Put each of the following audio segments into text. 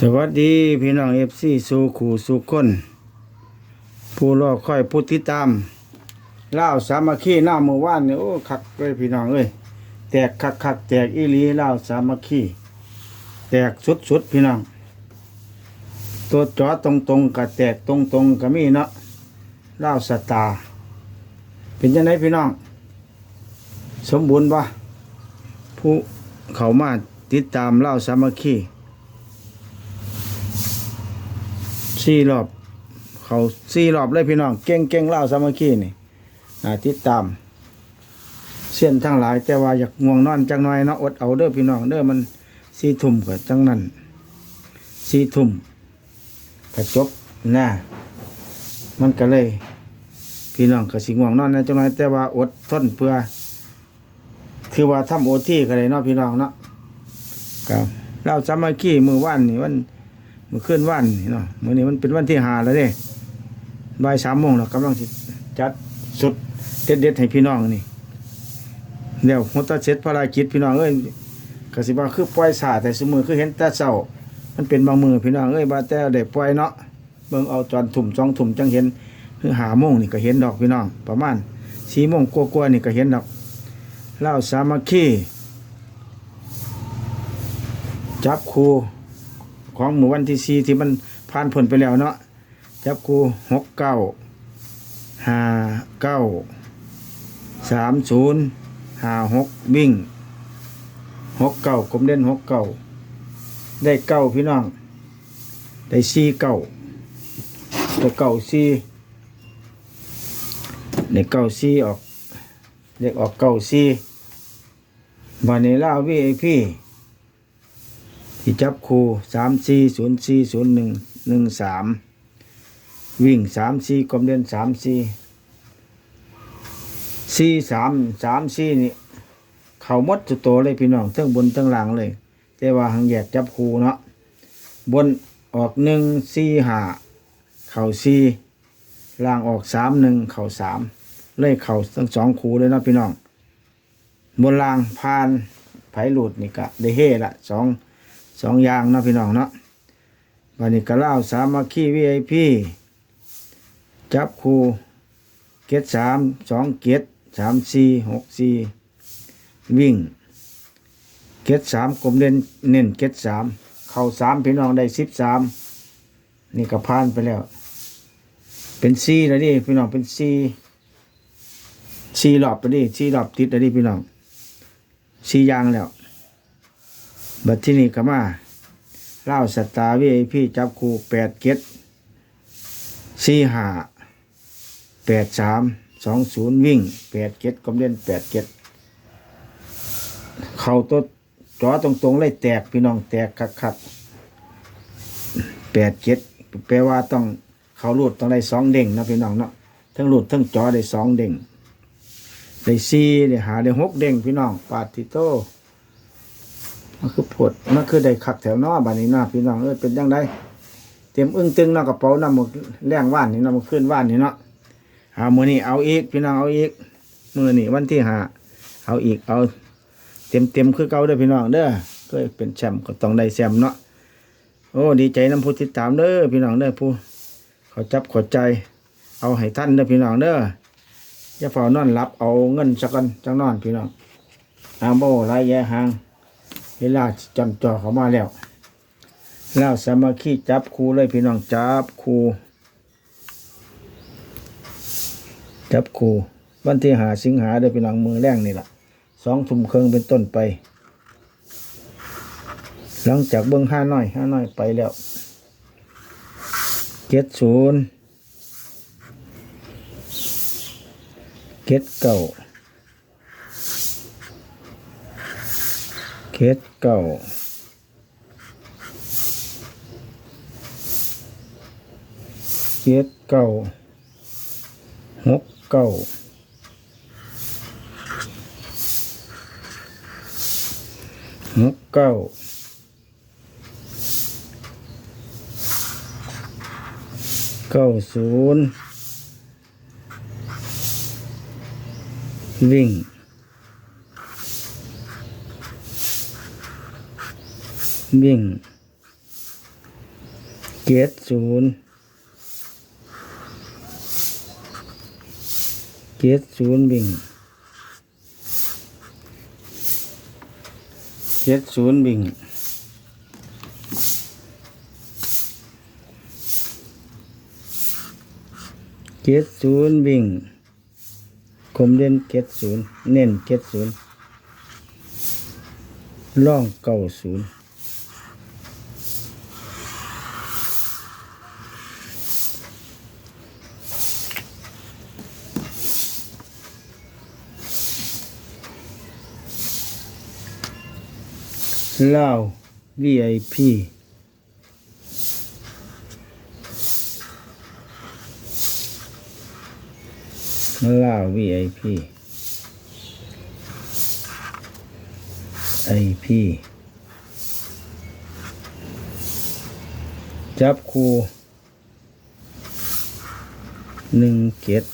สวัสดีพี่น้องเอฟซีสู่ขู่สู่คน ผู้รอคอยผู้ติดตามเล่าสามัคคีหน้ามือวานเนี่ยโอ้คักเลยพี่น้องเอ้ยแตกคักคักๆแตกอีลีเล่าสามัคคีแตกสุดสุดๆพี่น้องตัวจอตรงตรงๆกับแตกตรงตรงๆกับมีเนาะเล่าสตาร์เป็นยังไงพี่น้อง สมบูรณ์ปะผู้เขามาติดตามเล่าสามัคคี สี่รอบ เขาสี่รอบเลยพี่น้อง เก่งเก่งเล่าสามัคคีนี่น่าติดตาม เส้นทั้งหลาย แต่ว่าอยากง่วงนอนจังน่อยเนาะอดเอาเด้อพี่น้องเด้อมันสี่ทุ่มก็จังนั้นสี่ทุ่มก็จบนะมันก็เลย พี่น้องก็สิง่วงนอนนะจังน่อยแต่ว่าอดทนเพื่อ คือว่าทำโอที่ก็เลยเนาะพี่น้องเนาะครับเล่าสามัคคีมือว่านนี่วัน มื่อคืนวันนี่เนาะมื่อนี้มันเป็นวันที่หาแล้วเด้บ่ายสามโมงแล้วกำลังสิจัดสุดเด็ดเด็ดให้พี่น้องนี่เดี๋ยวหัวตาเสร็จภารกิจพี่น้องเอ้ยกสิบ่าคือปล่อยสาแต่สมือคือเห็นแต่เช้ามันเป็นบางมือพี่น้องเอ้ยบาแต่ได้ปล่อยเนาะเบิ่งเอาจอนถุ่มสองถุ่มจังเห็นคือหาโมงนี่ก็เห็นดอกพี่น้องประมาณสี่โมงกว่าๆนี่ก็เห็นดอกเล่าสามัคคีจับครู ของหมู่วันที่สี่ที่มันผ่านผลไปแล้วเนาะจับกูหกเก้าห้าเก้าสามศูนย์ห้าหกวิ่งหกเก้ากลมเด่นหกเก้าได้เก้าพี่น้อง ได้สี่เก้าได้เก้าสี่ได้เก้าสี่ออกเด็กออกเก้าสี่วันนี้ล่าวีไอพี่ ที่จับคูสามสี่ศูนย์สี่ศูนย์หนึ่งหนึ่งสามวิ่งสามสี่กลมเด่นสามสี่สี่สามสามสี่นี่เขามดจุดโตเลยพี่น้องทั้งบนทั้งล่างเลย แต่ว่าหังแยกจับคูเนาะบนออกหนึ่งสี่ห้าเข่าสี่ล่างออกสามหนึ่งเข่าสามเลยเข่าทั้งสองคูเลยเนาะพี่น้อง บนล่างพานไผ่หลุดนี่กะได้เฮ่ละสอง สองอย่างเนาะพี่น้องเนาะวันนี้ก็เล่าสามัคคีวีไอพีจับคูเกตสามสองเกตสามสี่หกสี่วิ่ง เกตสามกลมเด่นเน้นเกตสามเข่าสามพี่น้องได้สิบสามนี่ก็ผ่านไปแล้ว เป็นสี่แล้วดิพี่น้องเป็นสี่สี่รอบไปดิสี่รอบติดแล้วดิพี่น้องสี่ย่างแล้ว บัดที่นี่ก็มาเล่าสตาร์วีไอพี่จับคู่แปดเก็ดสี่ห้าแปดสามสองศูนย์วิ่งแปดเก็ดกำเล่นแปดเก็ดเข่าตัวจอตรงๆเลยแตกพี่น้องแตกคักๆแปดเก็ดแปลว่าต้องเขาหลุดต้องได้สองเด้งนะพี่น้องเนาะทั้งหลุดทั้งจอได้สองเด้งได้สี่ได้หาได้หกเด้งพี่น้องปาติโต มันคือผดมันคือได้ขักแถวนอบานนี้นาพี่น้องเอ้ยเป็นยังไงเตรียมอึ้งตึงนากระเป๋านำหมดแรงว่านนี่นาะมันขึ้นว่านนี่เนาะเอามือนี่เอาอีก พี่น้องเอาอีกมือนี่วันที่หาเอาอีกเอาเต็มเต็มคือเก่าเด้อพี่น้องเด้อก็เป็นแชมป์ก็ต้องได้แชมป์เนาะโอ้ดีใจน้ำผู้ติดตามเด้อพี่น้องเด้อผู้เขาจับขอใจ เอาให้ท่านเด้อพี่น้องเด้ออย่าเฝ้านอนหลับเอาเงินสักกันจังนอนพี่น้องนางโบไรแย่หาง เวลาจำจ่อเขามาแล้วแล้วสามัคคีจับครูเลยพี่น้องจับครูจับครูวันที่หาสิงหาเด้พี่น้องมือแรงนี่แหละสองทุ่มครึ่งเป็นต้นไป หลังจากเบิ้องห้าน้อยห้าน้อยไปแล้วเจ็ดศูนย์เจ็ดเก้า เคสเก่าเคสเก่าหกเก่าหกเก้าเก้าศูนย์วิ่ง วิ่งเกตศูนย์เกตศูนย์วิ่งเกตศูนย์วิ่งเกตศูนย์วิ่งคมเด่นเกตศูนย์เน้นเกตศูนย์ล่องเก้าศูนย์ ล้า VIP เล้า VIP IP จับคู่หนึ่งเกต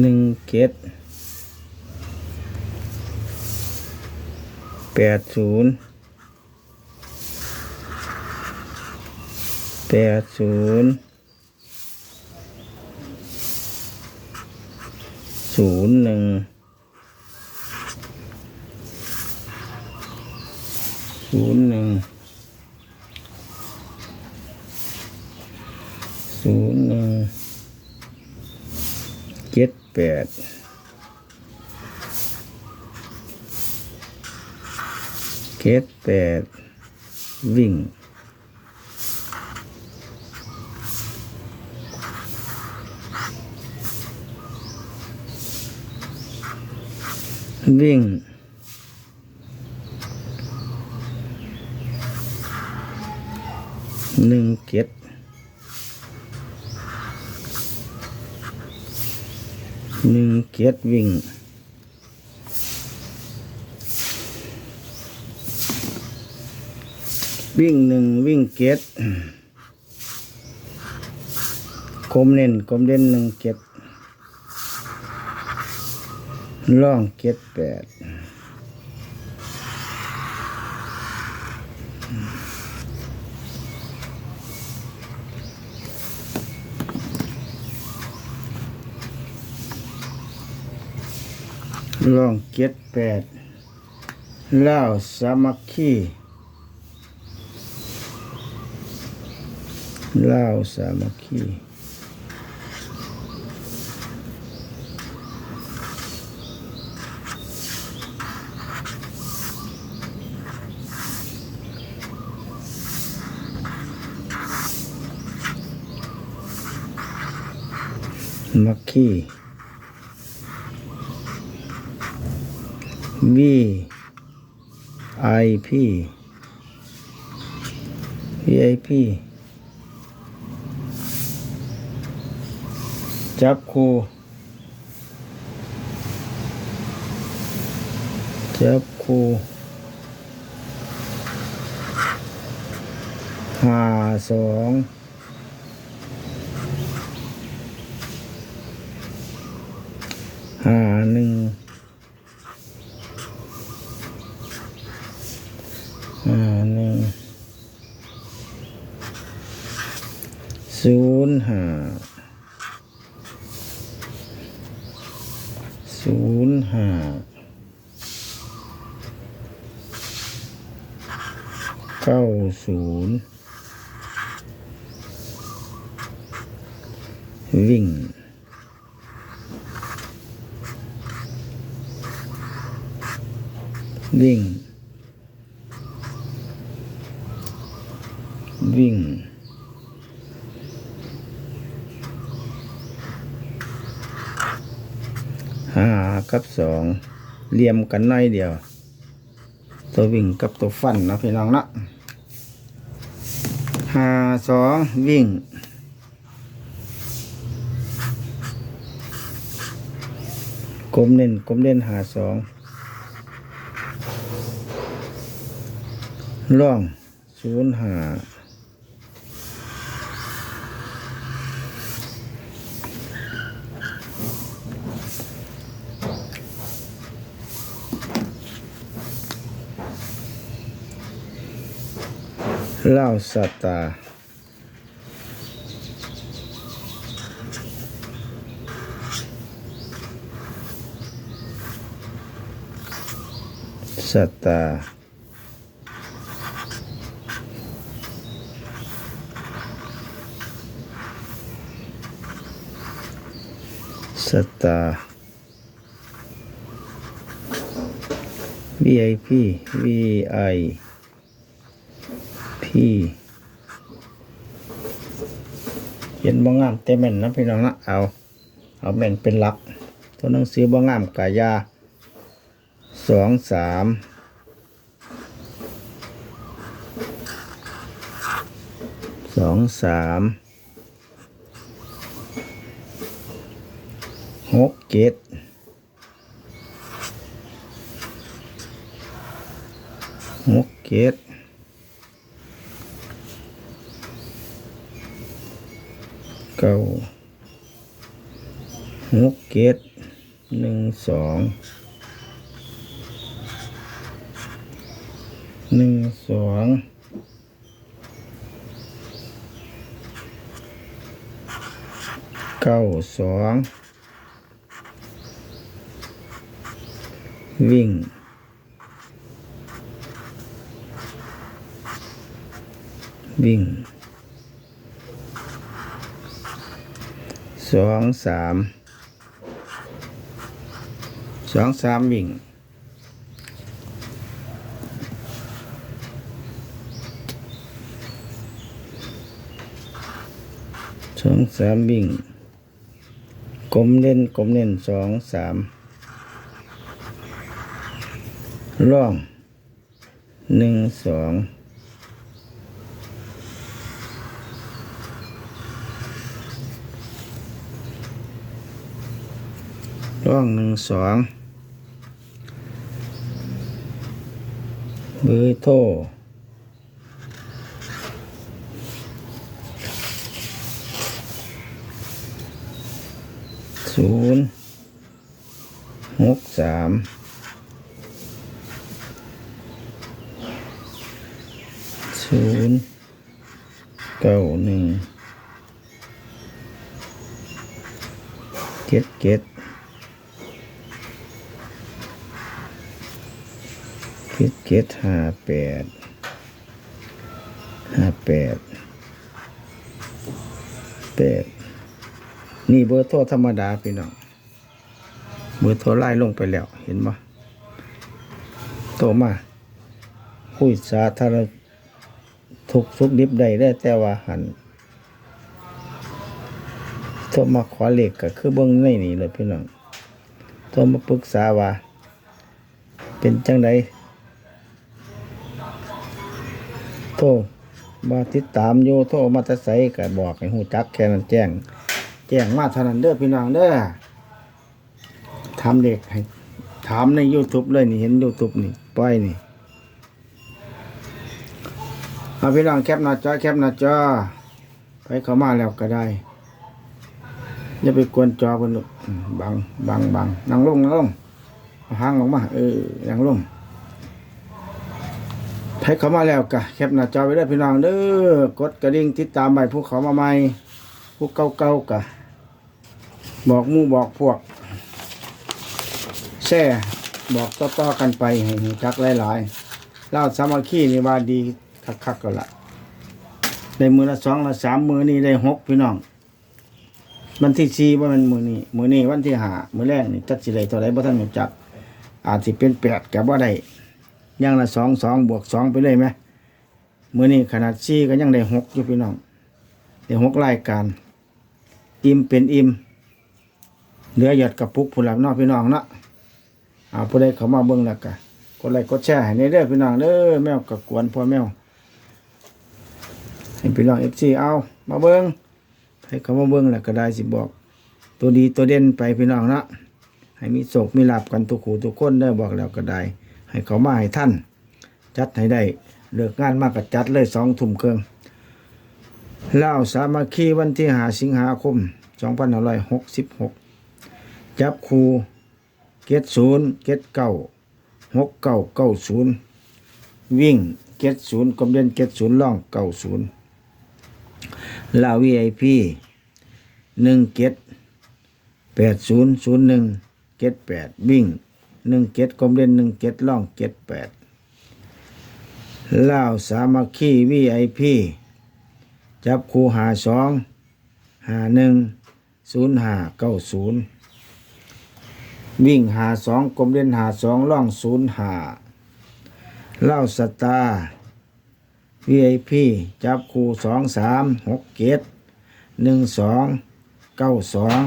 หนึ่งเกต แปดศูนย์แปดศูนย์ศูนย์หนึ่งศูนย์หนึ่งศูนย์หนึ่งเจ็ดแปด เกตแปดวิ่งวิ่งหนึ่งเกตหนึ่งเกตวิ่ง วิ่งหนึ่งวิ่งเก็ดกลมเน้นกลมเด่นหนึ่งเก็ดล่องเก็ดแปดล่องเก็ดแปดเล่าสามัคคี ล่าวสามัคคีมัคคีวีไอพีวีไอพี จับคู่ จับคู่ห้าสองห้าหนึ่งห้าหนึ่งศูนย์ห้า ศูนย์ห้าเก้า ศูนย์วิ่งวิ่ง วิ่ง ห้ากับสองเรียมกันหน้อยเดียว ตัววิ่งกับตัวฟันนะพี่น้องนะ หาสองวิ่งกลมเน้นกลมเล่นหาสองล่องศูนย์หา เล่าสตาร์สตาร์สตาร์ VIP VI P เขียนบ่งามแต่แม่นนะพี่น้องนะเอา เอาแม่นเป็นหลัก ตัวหนังสือบ่งามกายาสองสามสองสามหกเจ็ดหกเจ็ด เก้าหกเจ็ดหนึ่งสองหนึ่งสองเก้าสองวิ่งวิ่ง สองสามสองสามวิ่งสองสามวิ่งกลมเล่นกลมเล่นสองสามร่องหนึ่งสอง ร่องหนึ่งสองเบอร์โทรศูนย์หกสามศูนย์เก้าหนึ่งเจ็ดเจ็ด คิดเจ็ดห้าแปดห้าแปดแปดนี่เบอร์โทรธรรมดาพี่น้องเบอร์โทรไล่ลงไปแล้วเห็นไหมโทรมาคุยสาธารทุกสุกดิบได้ได้แต่ว่าหันโทรมาขอเลขก็คือเบิ้งในนี่เลยพี่น้องโทรมาปรึกษาว่า เป็นจังได โทรมาติดตามอยู่โทมาตะไสก็บอกให้หูจักแค่นั้นแจ้ง แจ้งมาเท่านั้นเด้อพี่น้องเด้อถามเด็กให้ถามใน YouTube เลยนี่เห็น YouTube นี่ปล่อยนี่เอาพี่น้องแคปหน้าจอแคปหน้าจอไปเข้ามาแล้วก็ได้อย่าไปกวนจอเพิ่นบังบังบังนั่งลงนั่งลงเอาหางออกมาเออนั่งลง ใครเขามาแล้วกะแคปหน้าจอไว้เด้พี่น้องเด้อกดกระดิ่งติดตามใหม่ผู้เขามาใหม่ผู้เก่าๆกะ บอกมู่บอกพวกแช่บอกต่อๆกันไปให้รู้จักหลายๆเล่าสามัคคีนี่ว่าดีคักๆก็ละได้มือละสองละสามมือนี่ได้หกพี่น้องวันที่สี่ว่ามันมือนี้มือนี้วันที่ห้ามือแรกนี่จักสิได้เท่าไรบ่ท่านรู้จัก อาจสิเป็นแปดกับว่าได้ อย่างละสองสองบวกสองไปเลยไหมเมื่อนี้ขนาดซี่ก็ยังได้หกอยู่พี่น้องได้หกรายการอิ่มเป็นอิ่มเหลือหยอดกับปุกผู้หลับนอกพี่น้องเนาะเอาผู้ใดเขามาเบิ่งแล้วกะกดไลค์กดแชร์ให้ในเด้อพี่น้องเด้อแมวกับกวนพ่อแมวให้พี่น้องเอฟซีเอามาเบิ่งให้เขามาเบิ่งแล้วก็ได้สิบอก ตัวดีตัวเด่นไปพี่น้องเนาะให้มีโศกมีหลาบกันทุกขูทุกคนได้บอกแล้วก็ได้ ให้เขามาให้ท่าน จัดให้ได้เลิกงานมากก็จัดเลยสองทุ่มเครื่องเล่าสามัคคีวันที่หาสิงหาคมสองพันห้าหกสิบหกจับครูเกตศูนย์เกตเก้าหกเก้าเก้าศูนย์วิ่งเกจ็ดศูนย์กลมเด่นเจ็ดศูนย์ล่องเก้าศูนย์ลาววีไอพีหนึ่งเจ็ดแปดศูนย์ศูนย์หนึ่งเจ็ดแปดวิ่ง หนึ่งเจ็ดกลมเด่นหนึ่งเจ็ดล่องเจ็ดแปดล่าวสามัคคีวีไอพีจับคูหาสองหาหนึ่งศูนย์หาเก้าศูนย์วิ่งหาสองกลมเด่นหาสองล่องศูนย์หาเล่าสตาร์ VIP จับคู่สองสามหกเกตหนึ่งสองเก้าสอง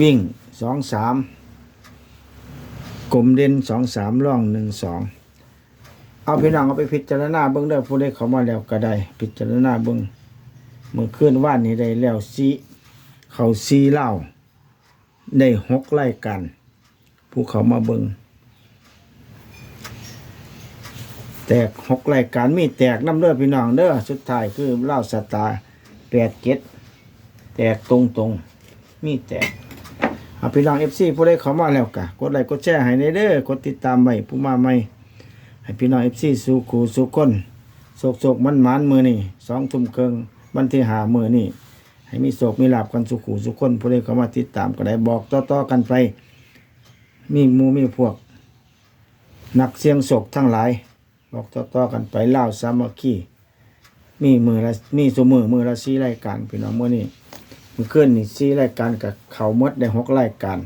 วิ่งสองสาม กลมเด่นสองสามล่องหนึ่งสองเอาพี่น้องเอาไปพิจารณาเบิ้งเด้อผู้ใดเขามาแล้วก็ได้ พิจารณาเบิ้องเมื่อเคลื่อนว่านนี้ได้แล้วซีเขาซีเล่าได้หกไล่กัน ผู้เขามาเบิ้องแตกหกรายการมีแตกน้ำเด้อพี่น้องเด้อสุดท้ายคือเล่าสตาแปดเจ็ดแตกตรงตรงๆมีแตก เอาพี่น้องเอฟซีผู้ใดเข้ามาแล้วกะกดไลค์กดแชร์ให้ในเด้อกดติดตามไว้ผู้มาใหม่ให้พี่น้องเอฟซีสู่ขู่สู่คนโศกโศกมันมันมือนี่สองทุ่มครึ่งวันที่หามือนี่ให้มีโศกมีลาบกันสุขูสุขคนผู้ใดเข้ามาติดตามก็ได้บอกต่อๆกันไป มีมูมีพวก นักเสียงโศกทั้งหลาย บอกต่อๆกันไปเล่าสามัคคีมีมือละมีสมือมือละสี่รายการพี่น้องเมื่อนี้ มือขึ้นนี่สี่รายการกับเขามดได้หกรายการ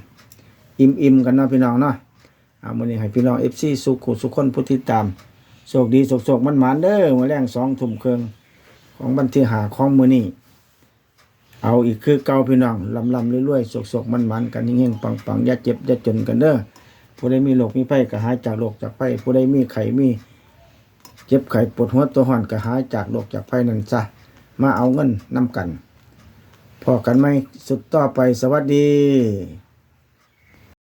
อิ่มอิ่มๆกันเนาะพี่น้องเนาะเอามือนี้ให้พี่น้องเอฟซีสุขุสุขคนผู้ติดตามโชคดีโศกโศกมันหมานเด้อมาแรงสองทุ่มครึ่งของบันที่หาของมือนี้เอาอีกคือเก่าพี่น้องลำลำๆรวยๆโศกโศกมันหมานกันเฮงๆปังๆอย่าเจ็บอย่าจนกันเด้อผู้ใดมีโรคมีภัยก็หายจากโรคจากภัยผู้ใดมีไข้มี เจ็บไข้ปวดหัวตัวห่อนก็หายจากโรคจากภัยนั่นซะมาเอาเงินนำกัน พอกันไหมสุดต่อไปสวัสดี